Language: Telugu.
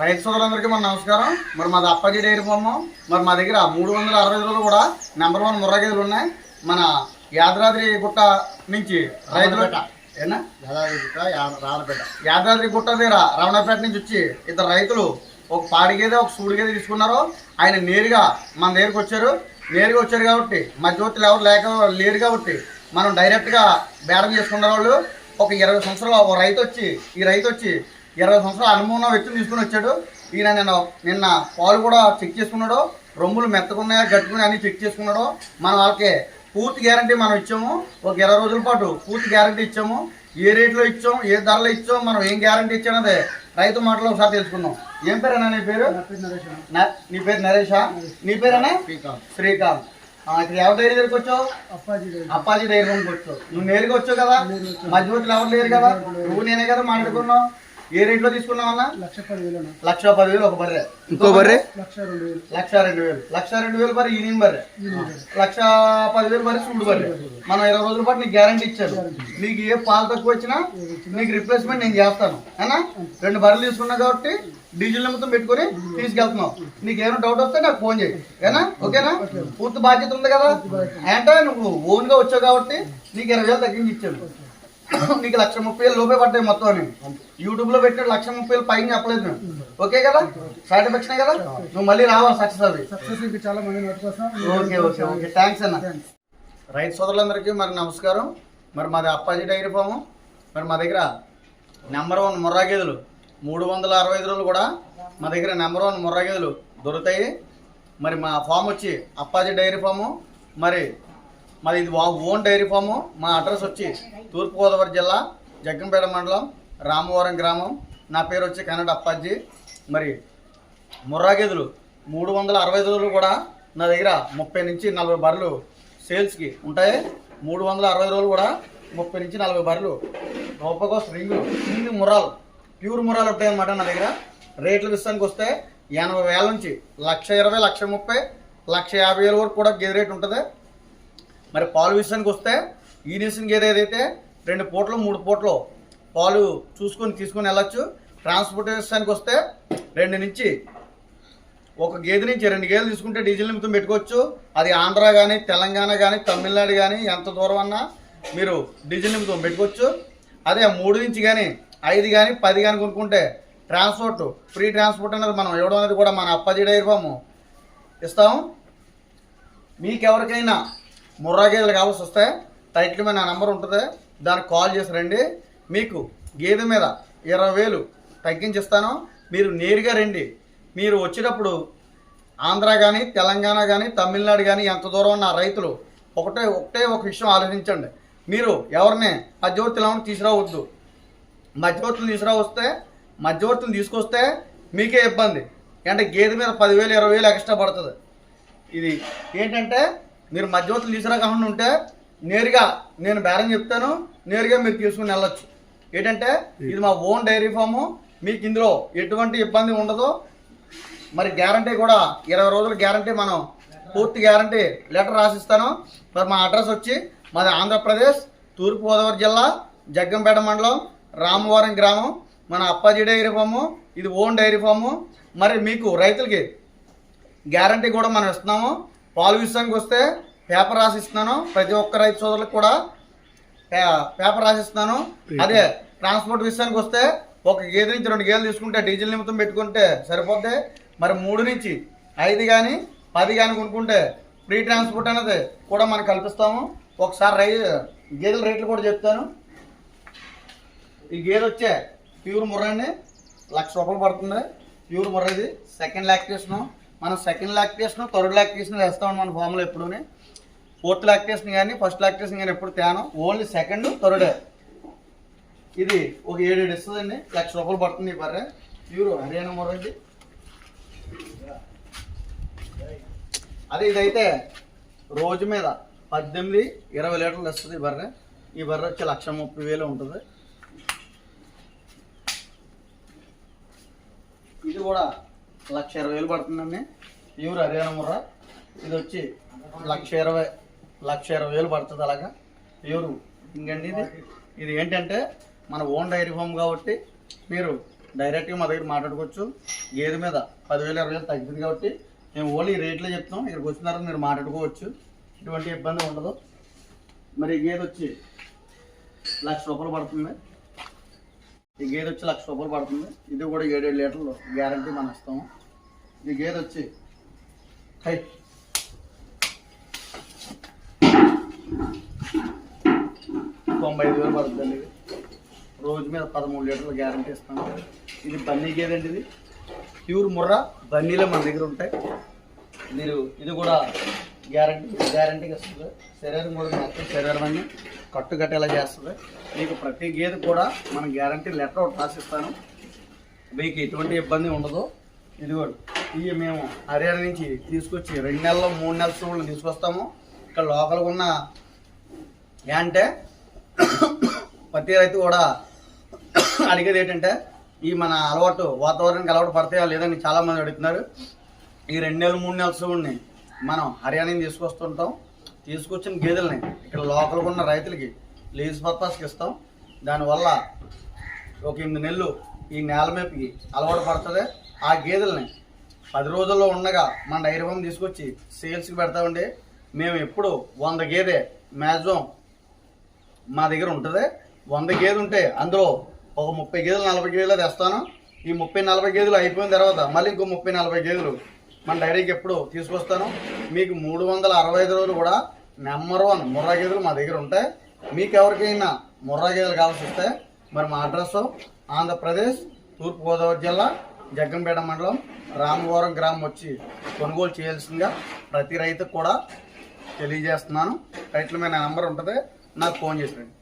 రైతు సోదరులందరికీ మన నమస్కారం. మరి మాది అప్పాజీ డైరీ ఫామ్. మరి మా దగ్గర మూడు వందల అరవై రోజులు కూడా నెంబర్ వన్ ముర్రా గేదెలు ఉన్నాయి. మన యాదాద్రి గుట్ట నుంచి రైతులు ఏనా? యాదాద్రి గుట్ట దగ్గర రమణపేట నుంచి వచ్చి ఇద్దరు రైతులు ఒక పాడి గేదె ఒక సూడి గేదె తీసుకున్నారు. ఆయన నేరుగా మన దగ్గరికి వచ్చారు. నేరుగా వచ్చారు కాబట్టి మధ్యవర్తులు ఎవరు లేక లేరు కాబట్టి మనం డైరెక్ట్గా బేరం చేసుకున్న వాళ్ళు. ఒక ఇరవై సంవత్సరాలు ఒక రైతు వచ్చి ఈ రైతు వచ్చి ఇరవై సంవత్సరాల అనుభవం ఉన్న వ్యక్తిని తీసుకుని వచ్చాడు. ఈయన నేను నిన్న పాలు కూడా చెక్ చేసుకున్నాడు. రొమ్ములు మెత్తకున్నాయా గట్టుకున్నాయా అన్ని చెక్ చేసుకున్నాడు. మనం వాళ్ళకి పూర్తి గ్యారంటీ మనం ఇచ్చాము. ఒక ఇరవై రోజుల పాటు పూర్తి గ్యారంటీ ఇచ్చాము. ఏ రేట్లో ఇచ్చాం ఏ ధరలో ఇచ్చాం మనం ఏం గ్యారంటీ ఇచ్చానదే రైతు మాటలో ఒకసారి తెలుసుకుందాం. ఏం పేరేనా నీ పేరు? నా- పేరు నరేషా నీ పేరేనా శ్రీకాంత్. ఆ, ఇక్కడ ఎవరి డైరీ దగ్గరికి వచ్చావు? అప్పాజీ డైరీ. రూమ్కి వచ్చావు. నువ్వు నేరుగా వచ్చావు కదా? మధ్యవర్తులు ఎవరు లేరు కదా? నువ్వు నేనే కదా మాట్లాడుకున్నావు? ఏ రేట్లో తీసుకున్నావు అన్న? లక్ష పదివేలు లక్ష పదివేలు ఒక బర్రె. ఇంకో బర్రె? లక్ష రెండు వేలు. లక్ష రెండు వేలు. లక్ష రెండు వేలు బర్రె ఈనింగ్ బర్రె. లక్ష పదివేలు బర్రె సూడు బర్రె. మనం ఇరవై రోజుల పాటు నీకు గ్యారంటీ ఇచ్చాను. నీకు ఏ పాలు తక్కువ వచ్చినా నీకు రిప్లేస్మెంట్ నేను చేస్తాను. అయినా రెండు బర్రెలు తీసుకున్నావు కాబట్టి డీజిల్ నిమిత్తం పెట్టుకొని తీసుకెళ్తున్నావు. నీకు ఏమైనా డౌట్ వస్తే నాకు ఫోన్ చేయి. ఏనా? ఓకేనా? పూర్తి బాధ్యత ఉంది కదా? అంటే నువ్వు ఓన్గా వచ్చావు కాబట్టి నీకు ఇరవై వేలు తగ్గించి ఇచ్చాను. నీకు లక్ష ముప్పై వేలు లోపే పడ్డాయి మొత్తం అని. యూట్యూబ్లో పెట్టాడు లక్ష ముప్పై వేలు పైన చెప్పలేదు నేను ఓకే కదా? సైడ్ ఎఫెక్ట్స్ కదా? నువ్వు మళ్ళీ రావాలి సక్సెస్ చాలా మంది ఓకే ఓకే ఓకే. థ్యాంక్స్ అన్న. రైతు సోదరులందరికీ మరి నమస్కారం. మరి మాది అప్పాజీ డైరీ ఫాము. మరి మా దగ్గర నెంబర్ వన్ ముర్రా గేదెలు. మూడు వందల అరవై ఐదు రోజులు కూడా మా దగ్గర నెంబర్ వన్ ముర్రా గేదెలు దొరుకుతాయి. మరి మా ఫామ్ వచ్చి అప్పాజీ డైరీ ఫాము. మరి మాది ఇది వా- ఓన్ డైరీ ఫాము. మా అడ్రస్ వచ్చి తూర్పుగోదావరి జిల్లా జగ్గంపేట మండలం రామవరం గ్రామం. నా పేరు వచ్చి కన్నడ అప్పాజీ. మరి ముర్రా గేదెలు మూడు వందల అరవై రోజులు కూడా నా దగ్గర ముప్పై నుంచి నలభై బర్రెలు సేల్స్కి ఉంటాయి. మూడు వందల అరవై రోజులు కూడా ముప్పై నుంచి నలభై బర్రెలు రూపకోస్ రింగులు రింగు మురాలు ప్యూర్ మురాలు ఉంటాయన్నమాట నా దగ్గర. రేట్ల విషయానికి వస్తే ఎనభై వేల నుంచి లక్ష ఇరవై లక్ష ముప్పై లక్ష యాభై వేల వరకు కూడా గేదె రేట్ ఉంటుంది. మరి పాలు విషయానికి వస్తే ఈ నీసిన గేదె ఏదైతే రెండు పూటలు మూడు పూటలు పాలు చూసుకొని తీసుకొని వెళ్ళొచ్చు. ట్రాన్స్పోర్టేషన్కి వస్తే రెండు నుంచి ఒక గేదె నుంచి రెండు గేదెలు తీసుకుంటే డీజిల్ నిమిత్తం పెట్టుకోవచ్చు. అది ఆంధ్ర కానీ తెలంగాణ కానీ తమిళనాడు కానీ ఎంత దూరం అన్నా మీరు డీజిల్ నిమిత్తం పెట్టుకోవచ్చు. అదే మూడు నుంచి కానీ ఐదు కానీ పది కానీ కొనుక్కుంటే ట్రాన్స్పోర్ట్ ఫ్రీ ట్రాన్స్పోర్ట్ అనేది మనం ఇవ్వడం అనేది కూడా మన అప్పజీ డైరీ ఇస్తాము మీకు ఎవరికైనా ముర్రా గేదెలు కావాల్సి వస్తే టైటిల్ మీద నా నెంబర్ ఉంటుంది. దానికి కాల్ చేసి రండి. మీకు గేదె మీద ఇరవై వేలు తగ్గించిస్తాను. మీరు నేరుగా రండి. మీరు వచ్చేటప్పుడు ఆంధ్ర కానీ తెలంగాణ కానీ తమిళనాడు కానీ ఎంత దూరం ఉన్న రైతులు ఒకటే ఒకటే ఒక విషయం ఆలోచించండి. మీరు ఎవరిని మధ్యవర్తులు తీసుకురావద్దు. మధ్యవర్తులు తీసుకురావస్తే మధ్యవర్తులు తీసుకొస్తే మీకే ఇబ్బంది. అంటే గేదె మీద పదివేలు ఇరవై వేలు ఎక్స్ట్రా పడుతుంది. ఇది ఏంటంటే మీరు మధ్యవర్తులు తీసుకురా కాకుండా ఉంటే నేరుగా నేను బేరం చెప్తాను నేరుగా మీరు తీసుకుని వెళ్ళొచ్చు. ఏంటంటే ఇది మా ఓన్ డైరీ ఫాము మీకు ఇందులో ఎటువంటి ఇబ్బంది ఉండదు. మరి గ్యారంటీ కూడా ఇరవై రోజుల గ్యారంటీ మనం పూర్తి గ్యారంటీ లెటర్ రాసిస్తాను. మరి మా అడ్రస్ వచ్చి మాది ఆంధ్రప్రదేశ్ తూర్పుగోదావరి జిల్లా జగ్గంపేట మండలం రామవరం గ్రామం. మన అప్పాజీ డైరీ ఫాము ఇది ఓన్ డైరీ ఫాము. మరి మీకు రైతులకి గ్యారంటీ కూడా మనం ఇస్తున్నాము. పాలు విషయానికి వస్తే పేపర్ రాసిస్తున్నాను. ప్రతి ఒక్క రైతు సోదరులకు కూడా పేపర్ రాసిస్తున్నాను. అదే ట్రాన్స్పోర్ట్ విషయానికి వస్తే ఒక గేదె నుంచి రెండు గేదెలు తీసుకుంటే డీజిల్ నిమిత్తం పెట్టుకుంటే సరిపోద్ది. మరి మూడు నుంచి ఐదు కానీ పది కానీ కొనుక్కుంటే ఫ్రీ ట్రాన్స్పోర్ట్ అనేది కూడా మనం కల్పిస్తాము. ఒకసారి రై గేదెల రేట్లు కూడా చెప్తాను. ఈ గేదె వచ్చే ప్యూర్ ముర్రండి లక్ష రూపాయలు పడుతుంది. ప్యూర్ ముర్ర ఇది. Second lactation. మనం సెకండ్ లాక్టేషన్ థర్డ్ లాక్టేషన్ వేస్తాం మన ఫామ్లో ఎప్పుడూనే. ఫోర్త్ లాక్టేషన్ కానీ ఫస్ట్ లాక్టేషన్ కానీ ఎప్పుడు తేను. ఓన్లీ సెకండ్ థర్డ్ ఇది ఒక ఏడు ఏడు ఇస్తుందండి. లక్ష రూపాయలు పడుతుంది ఈ బర్రె. ప్యూర్ హర్యానా మొరండి ఇది అదే ఇదైతే రోజు మీద పద్దెనిమిది ఇరవై లీటర్లు వస్తుంది ఈ బర్రె. ఈ బర్రె వచ్చి లక్ష ముప్పై వేలు ఉంటుంది. ఇది కూడా లక్ష ఇరవై వేలు పడుతుందండి. ప్యూర్ హర్యానా ముర్ర. ఇది వచ్చి లక్ష ఇరవై లక్ష ఇరవై వేలు పడుతుంది అలాగా. ప్యూర్. ఇంకండి ఇది. ఇది ఏంటంటే మన ఓన్ డైరీ ఫామ్ కాబట్టి మీరు డైరెక్ట్గా మా దగ్గర మాట్లాడుకోవచ్చు. గేదె మీద పదివేలు ఇరవై వేలు తగ్గుతుంది కాబట్టి మేము ఓన్లీ రేట్లో చెప్తాం ఇక్కడికి వచ్చిన తర్వాత మీరు మాట్లాడుకోవచ్చు. ఎటువంటి ఇబ్బంది ఉండదు. మరి గేదె వచ్చి లక్ష రూపాయలు పడుతుంది. ఈ గేదె వచ్చి లక్ష రూపాయలు పడుతుంది. ఇది కూడా ఏడేడు లీటర్లు గ్యారంటీ మనం ఇస్తాము ఈ గేదె వచ్చి హై. తొంభై ఐదు వేలు పడుతుంది ఇది. రోజు మీద పదమూడు లీటర్లు గ్యారంటీ ఇస్తాము ఇది బన్నీ గేదె అండి ఇది. ప్యూర్ ముర్రా బన్నీలే మన దగ్గర ఉంటాయి. మీరు ఇది కూడా గ్యారంటీ గ్యారంటీగా ఇస్తుంది శరీరం కూడా మొత్తం శరీరం అన్ని చేస్తుంది. మీకు ప్రతి గేదె కూడా మనం గ్యారంటీ లెటర్ ఒకటి రాసిస్తాను. మీకు ఎటువంటి ఇబ్బంది ఉండదు. ఇదిగోండి ఇవి మేము హర్యానా నుంచి తీసుకొచ్చి రెండు నెలలు మూడు నెలల సూళ్ళు తీసుకొస్తాము. ఇక్కడ లోకల్గా ఉన్న ఏంటంటే ప్రతి రైతు కూడా అడిగేది ఏంటంటే ఈ మన అలవాటు వాతావరణానికి అలవాటు పడతాయా లేదని చాలా మంది అడుగుతున్నారు. ఈ రెండు నెలలు మూడు నెలల సూళ్ళని మనం హర్యానా తీసుకొస్తుంటాం. తీసుకొచ్చిన గేదెల్ని ఇక్కడ లోకల్గా ఉన్న రైతులకి లీజ్ పర్పస్కి ఇస్తాం. దానివల్ల ఒక ఎనిమిది నెలలు ఈ నేల మేపకి అలవాటు పడుతుంది. ఆ గేదెల్ని పది రోజుల్లో ఉండగా మన డైరీ ఫామ్ తీసుకొచ్చి సేల్స్కి పెడతామండి. మేము ఎప్పుడు వంద గేదె మ్యాక్సిమం మా దగ్గర ఉంటుంది. వంద గేదె ఉంటే అందులో ఒక ముప్పై గేదెలు నలభై గేదెలు తెస్తాను. ఈ ముప్పై నలభై గేదెలు అయిపోయిన తర్వాత మళ్ళీ ఇంకో ముప్పై నలభై గేదెలు మన డైరీకి ఎప్పుడు తీసుకొస్తాను. మీకు మూడు వందల అరవై ఐదు రోజులు కూడా నెంబర్ వన్ ముర్రా గేదెలు మా దగ్గర ఉంటాయి. మీకు ఎవరికైనా ముర్రా గేదెలు కావాల్సి వస్తే మరి మా అడ్రస్ ఆంధ్రప్రదేశ్ తూర్పుగోదావరి జిల్లా జగ్గంపేట మండలం రామవరం గ్రామం వచ్చి కొనుగోలు చేయాల్సిందిగా ప్రతి రైతుకు కూడా తెలియజేస్తున్నాను. రైతుల మీద నా నెంబర్ ఉంటుంది. నాకు ఫోన్ చేసిరండి